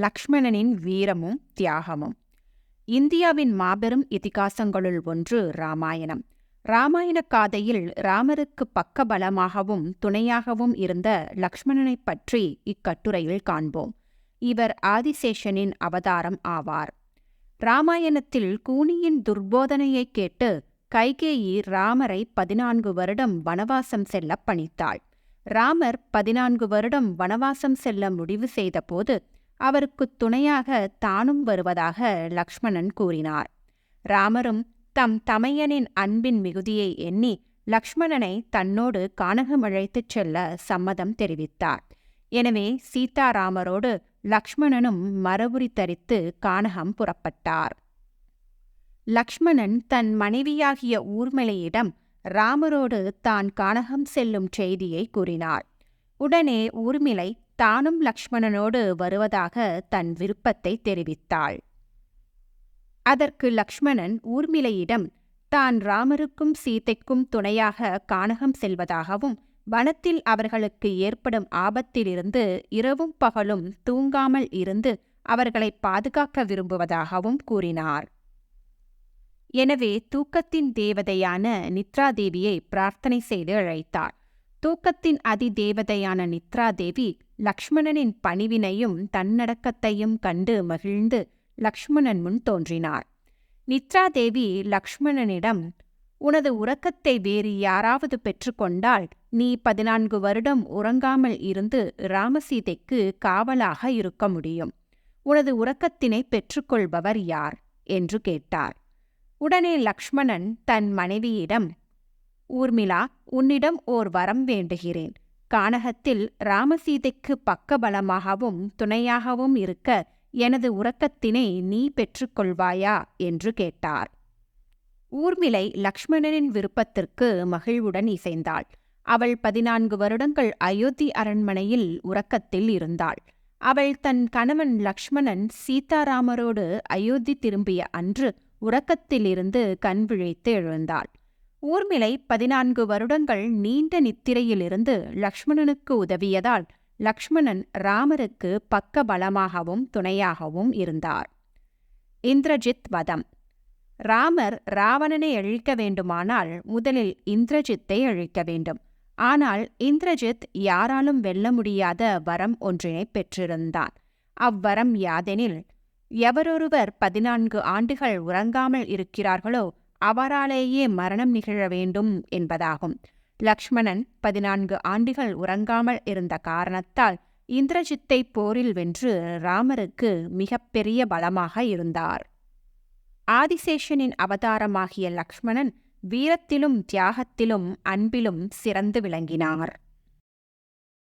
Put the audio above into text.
லக்ஷ்மணனின் வீரமும் தியாகமும். இந்தியாவின் மாபெரும் இதிகாசங்களுள் ஒன்று ராமாயணம். ராமாயணக் காதையில் ராமருக்கு பக்கபலமாகவும் துணையாகவும் இருந்த லக்ஷ்மணனைப் பற்றி இக்கட்டுரையில் காண்போம். இவர் ஆதிசேஷனின் அவதாரம் ஆவார். ராமாயணத்தில் கூனியின் துர்போதனையைக் கேட்டு கைகேயி ராமரை பதினான்கு வருடம் வனவாசம் செல்ல பணித்தாள். ராமர் பதினான்கு வருடம் வனவாசம் செல்ல முடிவு செய்தபோது அவருக்குத் துணையாக தானும் வருவதாக லக்ஷ்மணன் கூறினார். ராமரும் தம் தமையனின் அன்பின் மிகுதியை எண்ணி லக்ஷ்மணனை தன்னோடு கானகம் அழைத்துச் செல்ல சம்மதம் தெரிவித்தார். எனவே சீதாராமரோடு லக்ஷ்மணனும் மரபுரி தரித்து கானகம் புறப்பட்டார். லக்ஷ்மணன் தன் மனைவியாகிய ஊர்மிளையிடம் ராமரோடு தான் கானகம் செல்லும் செய்தியை கூறினார். உடனே ஊர்மிளை தானும் லக்ஷ்மணனோடு வருவதாக தன் விருப்பத்தை தெரிவித்தாள். அதற்கு லக்ஷ்மணன் ஊர்மிளையிடம் தான் ராமருக்கும் சீதைக்கும் துணையாக கானகம் செல்வதாகவும் வனத்தில் அவர்களுக்கு ஏற்படும் ஆபத்திலிருந்து இரவும் பகலும் தூங்காமல் இருந்து அவர்களை பாதுகாக்க விரும்புவதாகவும் கூறினார். எனவே தூக்கத்தின் தேவதையான நித்ராதேவியை பிரார்த்தனை செய்து அழைத்தார். தூக்கத்தின் அதி தேவதையான நித்ராதேவி லக்ஷ்மணனின் பணிவினையும் தன்னடக்கத்தையும் கண்டு மகிழ்ந்து லக்ஷ்மணன் முன் தோன்றினார் நித்ராதேவி லக்ஷ்மணனிடம் உனது உறக்கத்தை வேறு யாராவது பெற்றுக்கொண்டால் நீ பதினான்கு வருடம் உறங்காமல் இருந்து ராமசீதைக்கு காவலாக இருக்க முடியும். உனது உறக்கத்தினை பெற்றுக்கொள்பவர் யார்? என்று கேட்டார். உடனே லக்ஷ்மணன் தன் மனைவியிடம் ஊர்மிளா உன்னிடம் ஓர் வரம் வேண்டுகிறேன். கானகத்தில் ராமசீதைக்கு பக்கபலமாகவும் துணையாகவும் இருக்க எனது உறக்கத்தினை நீ பெற்றுக்கொள்வாயா? என்று கேட்டார். ஊர்மிளை லக்ஷ்மணனின் விருப்பத்திற்கு மகிழ்வுடன் இசைந்தாள். அவள் பதினான்கு வருடங்கள் அயோத்தி அரண்மனையில் உறக்கத்தில் இருந்தாள். அவள் தன் கணவன் லக்ஷ்மணன் சீதாராமரோடு அயோத்தி திரும்பிய அன்று உறக்கத்திலிருந்து கண் விழித்து எழுந்தாள். ஊர்மிளை பதினான்கு வருடங்கள் நீண்ட நித்திரையிலிருந்து லக்ஷ்மணனுக்கு உதவியதால் லக்ஷ்மணன் ராமருக்கு பக்க பலமாகவும் துணையாகவும் இருந்தார். இந்திரஜித் வதம். ராமர் ராவணனை அழிக்க வேண்டுமானால் முதலில் இந்திரஜித்தை அழிக்க வேண்டும். ஆனால் இந்திரஜித் யாராலும் வெல்ல முடியாத வரம் ஒன்றினை பெற்றிருந்தான். அவ்வரம் யாதெனில் எவரொருவர் பதினான்கு ஆண்டுகள் உறங்காமல் இருக்கிறார்களோ அவராலேயே மரணம் நிகழ வேண்டும் என்பதாகும். லக்ஷ்மணன் பதினான்கு ஆண்டுகள் உறங்காமல் இருந்த காரணத்தால் இந்திரஜித்தை போரில் வென்று ராமருக்கு மிகப்பெரிய பலமாக இருந்தார். ஆதிசேஷனின் அவதாரமாகிய லக்ஷ்மணன் வீரத்திலும் தியாகத்திலும் அன்பிலும் சிறந்து விளங்கினார்.